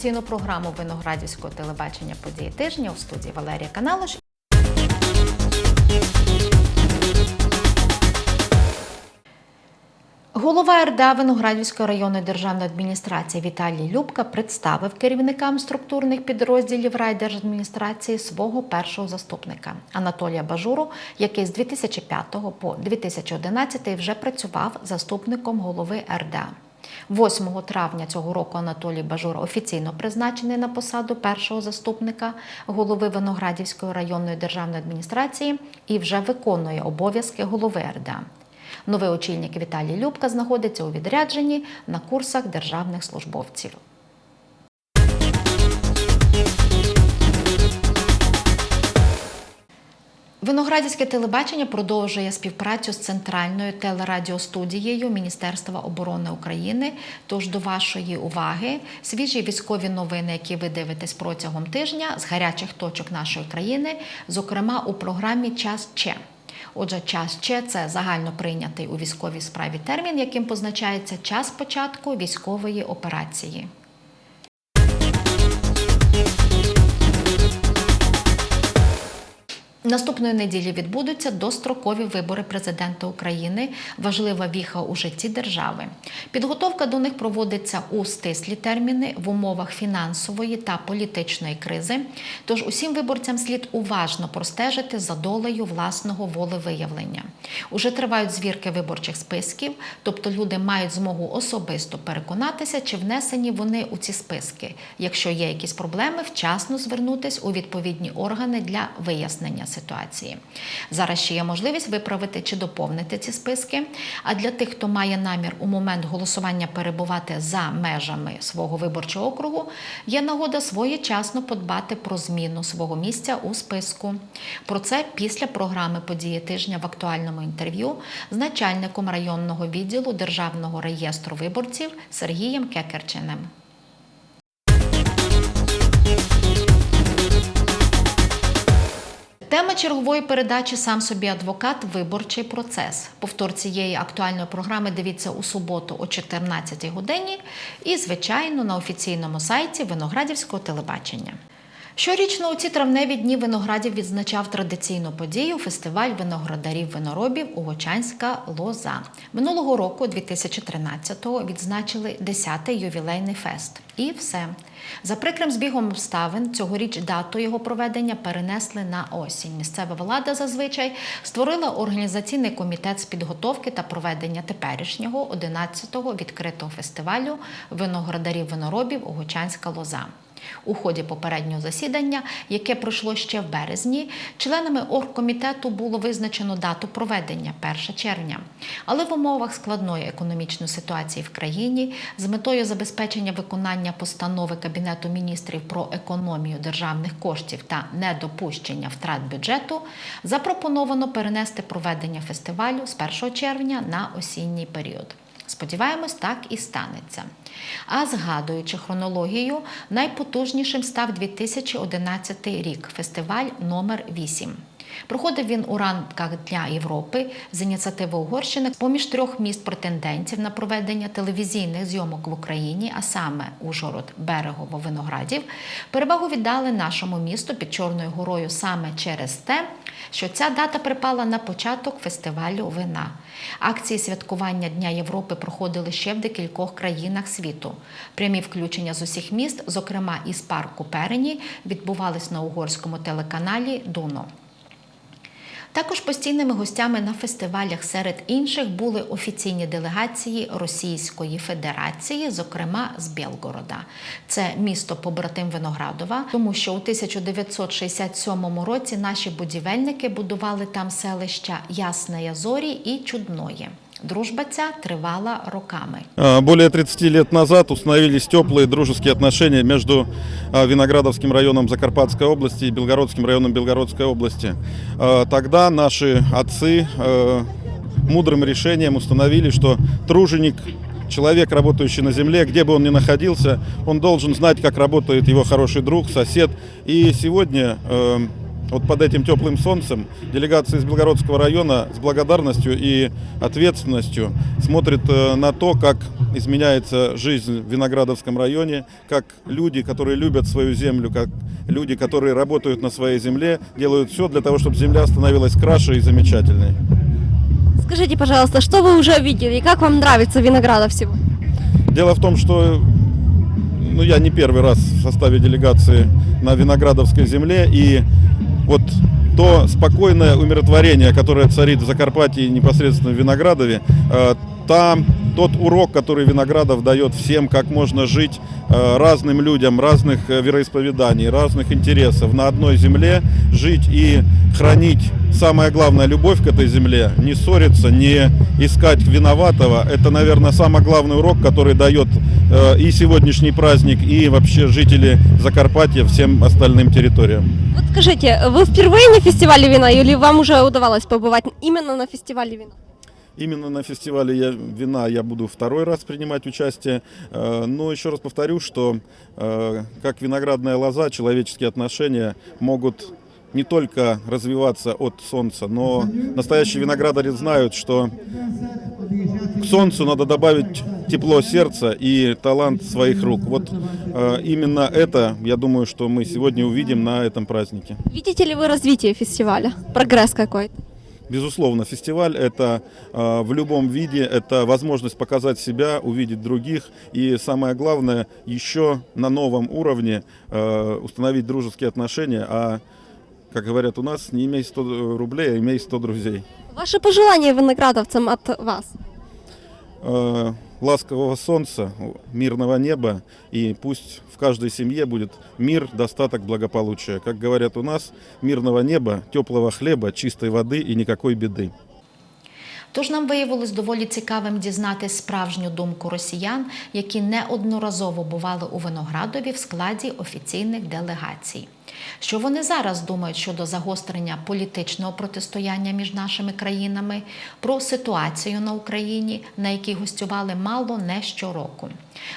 Інформаційну програму Виноградівського телебачення події тижня у студії Валерія Каналош. Голова РДА Виноградівської районної державної адміністрації Віталій Любка представив керівникам структурних підрозділів райдержадміністрації свого першого заступника Анатолія Бажуру, який з 2005 по 2011 вже працював заступником голови РДА. 8 травня цього року Анатолій Бажур офіційно призначений на посаду першого заступника голови Виноградівської районної державної адміністрації і вже виконує обов'язки голови РДА. Новий очільник Віталій Любка знаходиться у відрядженні на курсах державних службовців. Виноградівське телебачення продовжує співпрацю з центральною телерадіостудією Міністерства оборони України. Тож до вашої уваги свіжі військові новини, які ви дивитесь протягом тижня з гарячих точок нашої країни, зокрема у програмі Час Че. Отже, час Че це загально прийнятий у військовій справі термін, яким позначається час початку військової операції. Наступної неділі відбудуться дострокові вибори президента України. Важлива віха у житті держави. Підготовка до них проводиться у стислі терміни в умовах фінансової та політичної кризи. Тож усім виборцям слід уважно простежити за долею власного волевиявлення. Уже тривають звірки виборчих списків, тобто люди мають змогу особисто переконатися, чи внесені вони у ці списки. Якщо є якісь проблеми, вчасно звернутись у відповідні органи для вияснення ситуації. Зараз ще є можливість виправити чи доповнити ці списки. А для тих, хто має намір у момент голосування перебувати за межами свого виборчого округу, є нагода своєчасно подбати про зміну свого місця у списку. Про це після програми події тижня в актуальному інтерв'ю з начальником районного відділу Державного реєстру виборців Сергієм Кекерченем. Тема чергової передачі сам собі адвокат виборчий процес. Повтор цієї актуальної програми дивіться у суботу о 14 годині і, звичайно, на офіційному сайті Виноградівського телебачення. Щорічно у ці травневі дні виноградів відзначав традиційну подію фестиваль виноградарів виноробів Угочанська лоза. Минулого року, 2013-го, відзначили 10-й ювілейний фест. І все. За прикрим збігом обставин цьогоріч дату його проведення перенесли на осінь. Місцева влада зазвичай створила організаційний комітет з підготовки та проведення теперішнього 11-го відкритого фестивалю виноградарів виноробів Угочанська лоза. У ході попереднього засідання, яке пройшло ще в березні, членами оргкомітету було визначено дату проведення 1 червня. Але в умовах складної економічної ситуації в країні з метою забезпечення виконання постанови Кабінету міністрів про економію державних коштів та недопущення втрат бюджету запропоновано перенести проведення фестивалю з 1 червня на осінній період. Сподіваємось, так і станеться. А згадуючи хронологію, найпотужнішим став 2011 рік фестиваль номер 8 Проходив він у рамках Дня Європи з ініціативи Угорщини поміж трьох міст претендентів на проведення телевізійних зйомок в Україні, а саме Ужгород, Берегово, Виноградів, перевагу віддали нашому місту під Чорною горою саме через те, що ця дата припала на початок фестивалю вина. Акції святкування Дня Європи проходили ще в декількох країнах світу. Прямі включення з усіх міст, зокрема із парку Перені, відбувались на угорському телеканалі Дуно. Також постійними гостями на фестивалях серед інших були офіційні делегації Російської Федерації, зокрема з Білгорода. Це місто побратим Виноградова, тому що у 1967 році наші будівельники будували там селища Ясне Язорі і Чудноє. Дружба ця тривала роками. А, Более 30 лет назад установились теплые дружеские отношения между а, Виноградовским районом Закарпатской области и Белгородским районом Белгородской области. А, Тогда наши отцы мудрым решением установили, что труженик Человек, работающий на земле, где бы он ни находился, он должен знать, как работает его хороший друг, сосед. И сегодня вот под этим теплым солнцем делегация из Белгородского района с благодарностью и ответственностью смотрит э, на то, как изменяется жизнь в Виноградовском районе, как люди, которые любят свою землю, как люди, которые работают на своей земле, делают все для того, чтобы земля становилась краше и замечательной. Скажите, пожалуйста, что вы уже видели и как вам нравится Виноградов сегодня? Дело в том, что ну, я не первый раз в составе делегации на Виноградовской земле, и вот то спокойное умиротворение, которое царит в Закарпатье и непосредственно в Виноградове, э, та, тот урок, который Виноградов дает всем, как можно жить э, разным людям, разных э, вероисповеданий, разных интересов на одной земле, жить и хранить самое главное любовь к этой земле, не ссориться, не искать виноватого. Это, наверное, самый главный урок, который дает и сегодняшний праздник, и вообще жители Закарпатья всем остальным территориям. Вот скажите, вы впервые на фестивале вина или вам уже удавалось побывать именно на фестивале вина? Именно на фестивале я, вина я буду второй раз принимать участие. Э, Но еще раз повторю, что э, как виноградная лоза, человеческие отношения могут не только развиваться от солнца, но настоящие виноградари знают, что к солнцу надо добавить тепло сердца и талант своих рук. Вот э, именно это, я думаю, что мы сегодня увидим на этом празднике. Видите ли вы развитие фестиваля? Прогресс какой-то? Безусловно, фестиваль это э, в любом виде, это возможность показать себя, увидеть других и самое главное еще на новом уровне э, установить дружеские отношения, а как говорят у нас, не имей 100 рублей, а имей 100 друзей. Ваши пожелания виноградовцам от вас? Э, ласкового солнца, мирного неба и пусть в каждой семье будет мир, достаток, благополучие. Как говорят у нас, мирного неба, теплого хлеба, чистой воды и никакой беды. Тож нам виявилось доволі цікавим дізнатись справжню думку росіян, які неодноразово бували у Виноградові в складі офіційних делегацій. Що вони зараз думають щодо загострення політичного протистояння між нашими країнами, про ситуацію на Україні, на якій гостювали мало не щороку.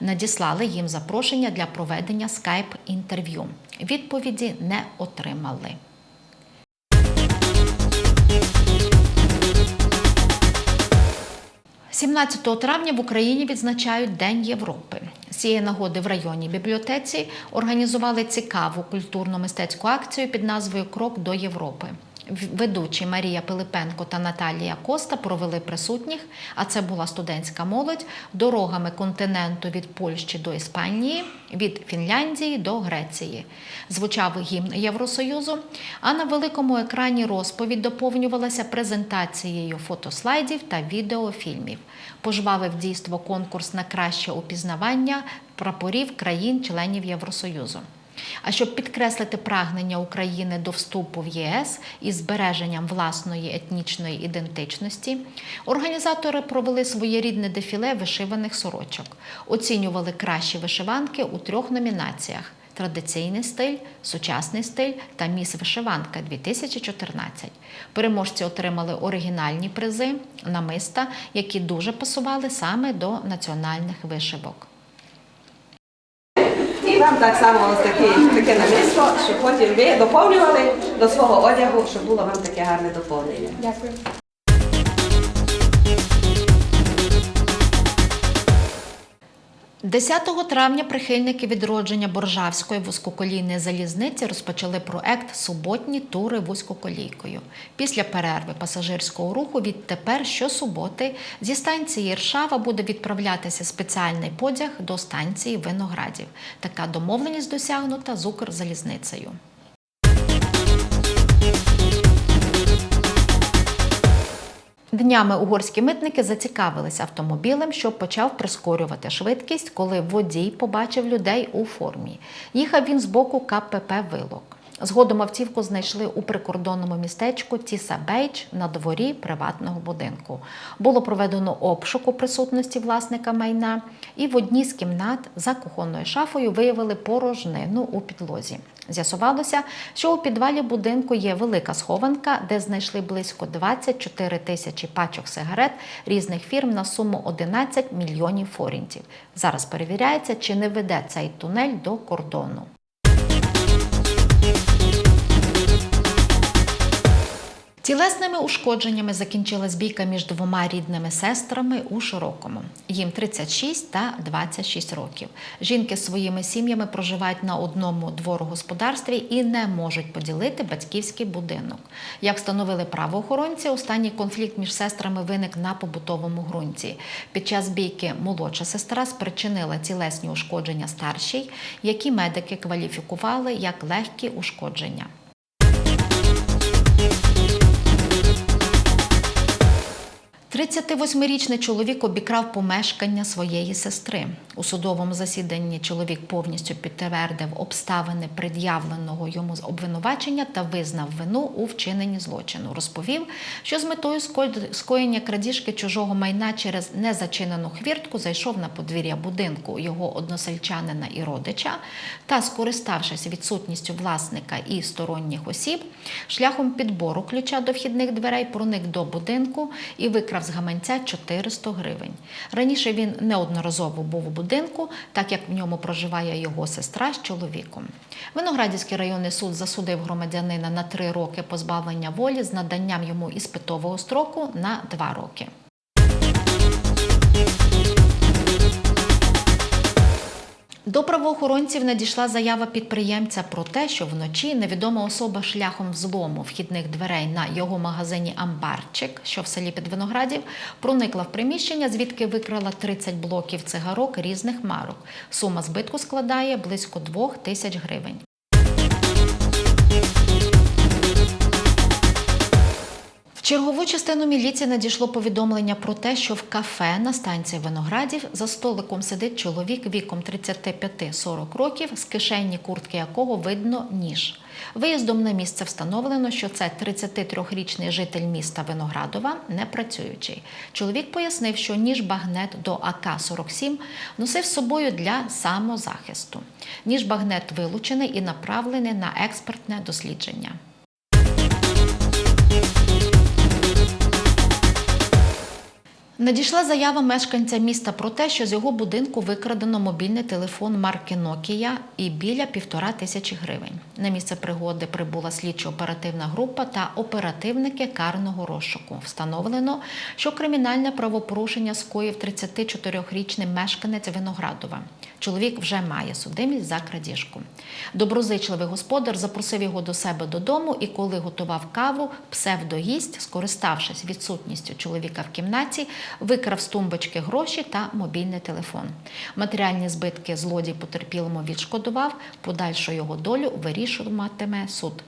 Надіслали їм запрошення для проведення скайп-інтерв'ю. Відповіді не отримали. 17 травня в Україні відзначають День Європи. З цієї нагоди в районній бібліотеці організували цікаву культурно-мистецьку акцію під назвою Крок до Європи. Ведучі Марія Пилипенко та Наталія Коста провели присутніх, а це була студентська молодь, дорогами континенту від Польщі до Іспанії, від Фінляндії до Греції. Звучав гімн Євросоюзу, а на великому екрані розповідь доповнювалася презентацією фотослайдів та відеофільмів. Пожвавив дійство конкурс на краще упізнавання прапорів країн-членів Євросоюзу. А щоб підкреслити прагнення України до вступу в ЄС із збереженням власної етнічної ідентичності, організатори провели своєрідне дефіле вишиваних сорочок. Оцінювали кращі вишиванки у трьох номінаціях: традиційний стиль, сучасний стиль та міс вишиванка 2014. Переможці отримали оригінальні призи, намиста, які дуже пасували саме до національних вишивок. І вам так само ось таке, таке намисто, щоб потім ви доповнювали до свого одягу, щоб було вам таке гарне доповнення. Дякую. 10 травня прихильники відродження Боржавської вузькоколійної залізниці розпочали проект Суботні тури вузькоколійкою. Після перерви пасажирського руху відтепер щосуботи зі станції Іршава буде відправлятися спеціальний потяг до станції Виноградів. Така домовленість досягнута з Укрзалізницею. Днями угорські митники зацікавилися автомобілем, що почав прискорювати швидкість, коли водій побачив людей у формі. Їхав він з боку КПП Вилок. Згодом автівку знайшли у прикордонному містечку Тіса Бейч на дворі приватного будинку. Було проведено обшук у присутності власника майна, і в одній з кімнат за кухонною шафою виявили порожнину у підлозі. З'ясувалося, що у підвалі будинку є велика схованка, де знайшли близько 24 тисячі пачок сигарет різних фірм на суму 11 мільйонів форінтів. Зараз перевіряється, чи не веде цей тунель до кордону. Тілесними ушкодженнями закінчилась бійка між двома рідними сестрами у Широкому. Їм 36 та 26 років. Жінки з своїми сім'ями проживають на одному дворогосподарстві і не можуть поділити батьківський будинок. Як встановили правоохоронці, останній конфлікт між сестрами виник на побутовому ґрунті. Під час бійки молодша сестра спричинила тілесні ушкодження старшій, які медики кваліфікували як легкі ушкодження. – 38-річний чоловік обікрав помешкання своєї сестри. У судовому засіданні чоловік повністю підтвердив обставини пред'явленого йому обвинувачення та визнав вину у вчиненні злочину. Розповів, що з метою скоєння крадіжки чужого майна через незачинену хвіртку зайшов на подвір'я будинку його односельчанина і родича та, скориставшись відсутністю власника і сторонніх осіб, шляхом підбору ключа до вхідних дверей проник до будинку і викрав з гаманця 400 гривень. Раніше він неодноразово був у будинку, так як в ньому проживає його сестра з чоловіком. Виноградівський районний суд засудив громадянина на три роки позбавлення волі з наданням йому іспитового строку на два роки. До правоохоронців надійшла заява підприємця про те, що вночі невідома особа шляхом взлому вхідних дверей на його магазині Амбарчик, що в селі Підвиноградів, проникла в приміщення, звідки викрала 30 блоків цигарок різних марок. Сума збитку складає близько 2 тисяч гривень. Чергову частину міліції надійшло повідомлення про те, що в кафе на станції Виноградів за столиком сидить чоловік віком 35-40 років, з кишені куртки якого видно ніж. Виїздом на місце встановлено, що це 33-річний житель міста Виноградова, не працюючий. Чоловік пояснив, що ніж багнет до АК-47 носив з собою для самозахисту. Ніж багнет вилучений і направлений на експертне дослідження. Надійшла заява мешканця міста про те, що з його будинку викрадено мобільний телефон марки Nokia і біля півтора тисячі гривень. На місце пригоди прибула слідчо-оперативна група та оперативники карного розшуку. Встановлено, що кримінальне правопорушення скоїв 34-річний мешканець Виноградова. Чоловік вже має судимість за крадіжку. Доброзичливий господар запросив його до себе додому і, коли готував каву, псевдогість, скориставшись відсутністю чоловіка в кімнаті, викрав з тумбочки гроші та мобільний телефон. Матеріальні збитки злодій потерпілому відшкодував, подальшу його долю вирішуватиме суд.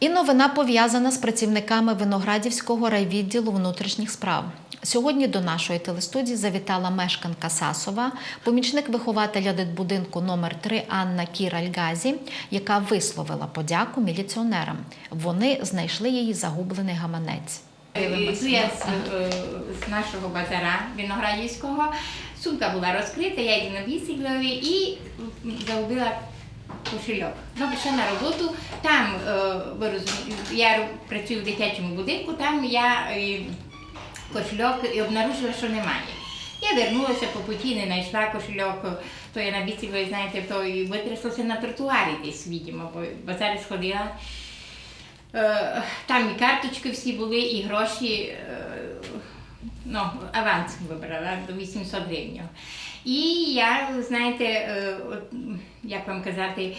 І новина пов'язана з працівниками Виноградівського райвідділу внутрішніх справ. Сьогодні до нашої телестудії завітала мешканка Сасова, помічник вихователя дитбудинку номер 3 Анна Кіральгазі, яка висловила подяку міліціонерам. Вони знайшли її загублений гаманець. Я з, е, з нашого базара Виноградівського. Сумка була розкрита, я на бісіглові і загубила кошельок. Ну, пішла на роботу, там, е, ви я працюю в дитячому будинку, там я е, кошельок і обнаружила, що немає. Я вернулася по путі, не знайшла кошельок, то я на бісіглові, знаєте, то і витряслася на тротуарі десь, видимо, бо базар сходила. Е, Там і карточки всі були, і гроші, е, ну, аванс вибрала до 800 гривень. І я, знаєте, е, як вам казати,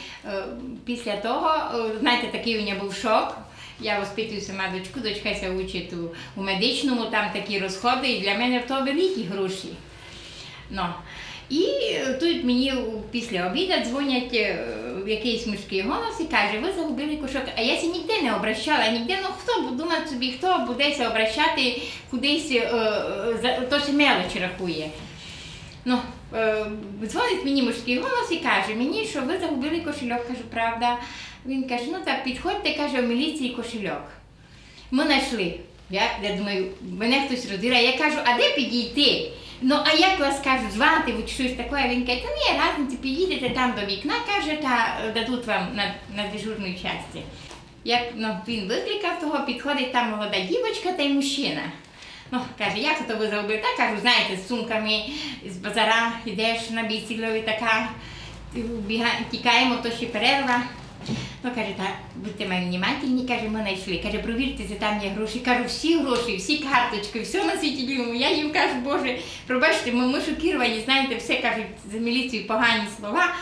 після того, знаєте, такий у мене був шок. Я воспитую сама дочку, дочка ся учить у, у медичному, там такі розходи, і для мене то великі гроші. Ну. І тут мені після обіду дзвонять е, якийсь мужський голос і каже, ви загубили кошок. А я ніде не обращала, ніде, ну хто думав собі, хто будеться обращати кудись, е, е, то ж мелочі рахує. Ну, дзвонить мені мужський голос і каже мені, що ви загубили кошельок. Кажу, правда. Він каже, ну так, підходьте, каже, в міліції кошельок. Ми знайшли. Я, я думаю, мене хтось роздирає. Я кажу, а де підійти? Ну, а як вас кажуть, звати чи щось таке? Він каже, та ні, разниці підійдете там до вікна, каже, та дадуть вам на, на дежурній часті. Як ну, він викликав того, підходить там молода дівчинка та й мужчина. Ну, каже, як то ви зробили? Так, кажу, знаєте, з сумками з базара йдеш на біціглові така тікаємо, то ще перерва. Ну, каже, так, будьте мені внимательні, каже, ми знайшли. Каже, провірте, це там є гроші. Кажу, всі гроші, всі карточки, все на світі ділимо. Я їм кажу, Боже, пробачте, ми, ми шокіровані, знаєте, все кажуть за міліцію погані слова.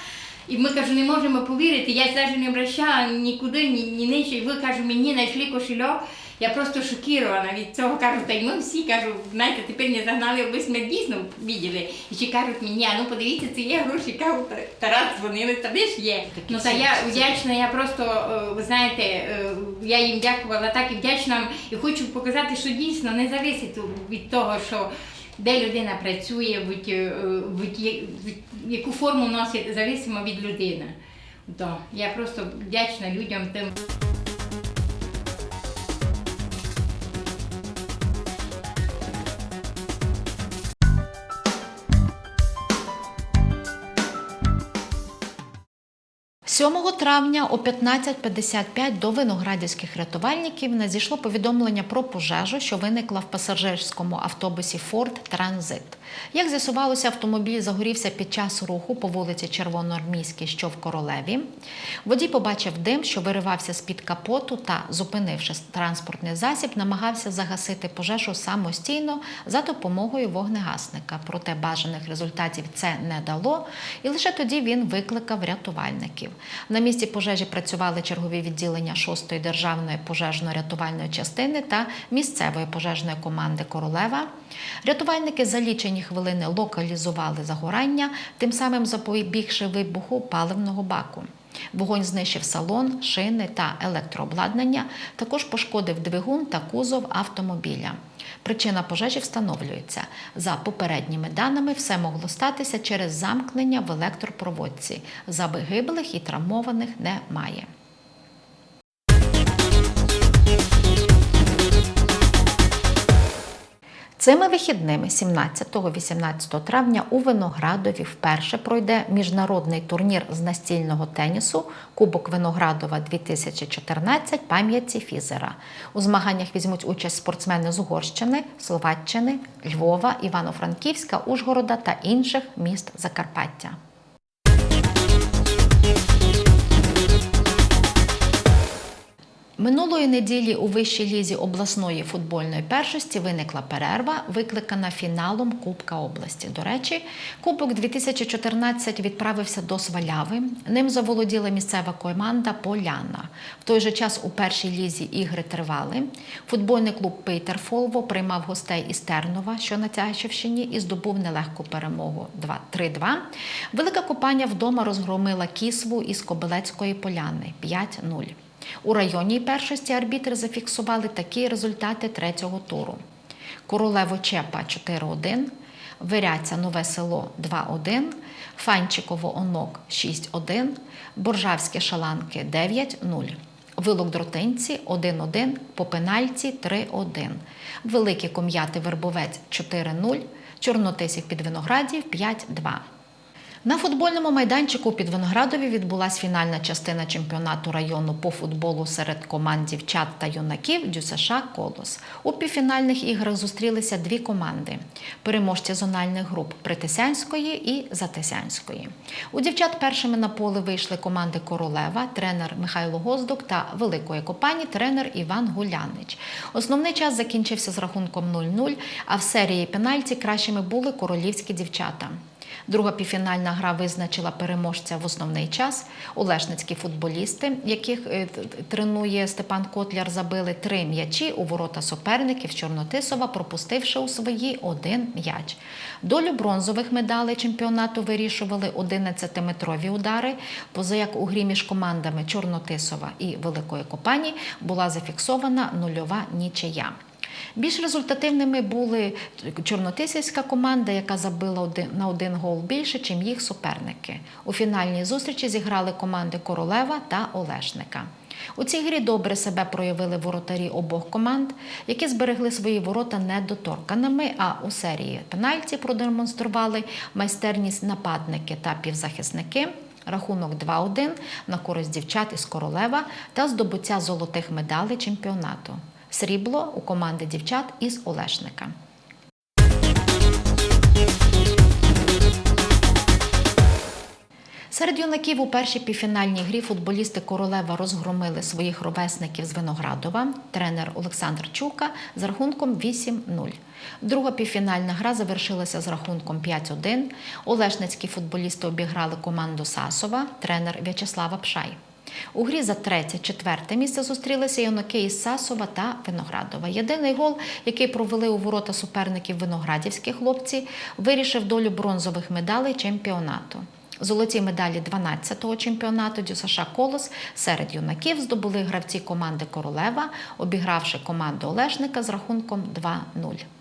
І ми кажу, не можемо повірити. Я навіть не обращала нікуди, ні, ні нічого. І ви кажу, мені знайшли кошельок. Я просто шокірована від цього. Кажу, та й ми всі кажу, знаєте, тепер не загнали, аби ми дійсно бачили. І ще кажуть мені, а ну подивіться, це є гроші. Кажу, «Та- Тарас дзвонили, та де ж є. Ну та я вдячна, я просто, е, ви знаєте, е, я їм дякувала так і вдячна. І хочу показати, що дійсно не залежить від того, що де людина працює, будь, е, будь, будь- яку форму носить, зависимо від людини. То, я просто вдячна людям тим. – 7 травня о 15.55 до виноградівських рятувальників надійшло повідомлення про пожежу, що виникла в пасажирському автобусі Ford Transit. Як з'ясувалося, автомобіль загорівся під час руху по вулиці Червоноармійській, що в Королеві. Водій побачив дим, що виривався з-під капоту та, зупинивши транспортний засіб, намагався загасити пожежу самостійно за допомогою вогнегасника. Проте бажаних результатів це не дало, і лише тоді він викликав рятувальників. На місці пожежі працювали чергові відділення 6-ї державної пожежно-рятувальної частини та місцевої пожежної команди Королева. Рятувальники за лічені хвилини локалізували загорання, тим самим запобігши вибуху паливного баку. Вогонь знищив салон, шини та електрообладнання, також пошкодив двигун та кузов автомобіля. Причина пожежі встановлюється. За попередніми даними, все могло статися через замкнення в електропроводці. Загиблих і травмованих немає. Цими вихідними, 17-18 травня, у Виноградові вперше пройде міжнародний турнір з настільного тенісу Кубок Виноградова 2014 пам'яті Фізера. У змаганнях візьмуть участь спортсмени з Угорщини, Словаччини, Львова, Івано-Франківська, Ужгорода та інших міст Закарпаття. Минулої неділі у вищій лізі обласної футбольної першості виникла перерва, викликана фіналом Кубка області. До речі, Кубок 2014 відправився до Сваляви. Ним заволоділа місцева команда Поляна. В той же час у першій лізі ігри тривали. Футбольний клуб Пейтер Фолво приймав гостей із Тернова, що на Тячівщині, і здобув нелегку перемогу 2-3-2. Велика компанія вдома розгромила Кісву із Кобилецької поляни 5-0. У районній першості арбітри зафіксували такі результати третього туру: Королево Чепа 4-1, Виряця Нове село 2-1, Фанчиково Онок 6-1, Боржавські Шаланки 9-0. Вилок Дротинці 1-1, по пенальці 3-1. Великі Ком'яти Вербовець 4-0, Чорнотисів під Виноградів 5-2. На футбольному майданчику у Підвиноградові відбулась фінальна частина чемпіонату району по футболу серед команд дівчат та юнаків ДЮСШ Колос. У півфінальних іграх зустрілися дві команди: переможці зональних груп Притисянської і Затисянської. У дівчат першими на поле вийшли команди Королева, тренер Михайло Гоздук та Великої Копані тренер Іван Гулянич. Основний час закінчився з рахунком 0-0, а в серії пенальті кращими були королівські дівчата. Друга півфінальна гра визначила переможця в основний час. Олешницькі футболісти, яких е, тренує Степан Котляр, забили три м'ячі у ворота суперників Чорнотисова, пропустивши у свої один м'яч. Долю бронзових медалей чемпіонату вирішували 11-метрові удари. Поза як у грі між командами Чорнотисова і Великої Копані була зафіксована нульова нічия. Більш результативними були чорнотисівська команда, яка забила на один гол більше, чим їх суперники. У фінальній зустрічі зіграли команди Королева та Олешника. У цій грі добре себе проявили воротарі обох команд, які зберегли свої ворота недоторканими, а у серії пенальті продемонстрували майстерність нападники та півзахисники. Рахунок 2-1 на користь дівчат із Королева та здобуття золотих медалей чемпіонату. Срібло у команди дівчат із Олешника. Серед юнаків у першій півфінальній грі футболісти Королева розгромили своїх ровесників з Виноградова, тренер Олександр Чука з рахунком 8-0. Друга півфінальна гра завершилася з рахунком 5-1. Олешницькі футболісти обіграли команду Сасова, тренер В'ячеслава Пшай. У грі за третє, четверте місце зустрілися юнаки із Сасова та Виноградова. Єдиний гол, який провели у ворота суперників виноградівські хлопці, вирішив долю бронзових медалей чемпіонату. Золоті медалі 12-го чемпіонату ДЮСШ Колос серед юнаків здобули гравці команди Королева, обігравши команду Олешника з рахунком 2-0.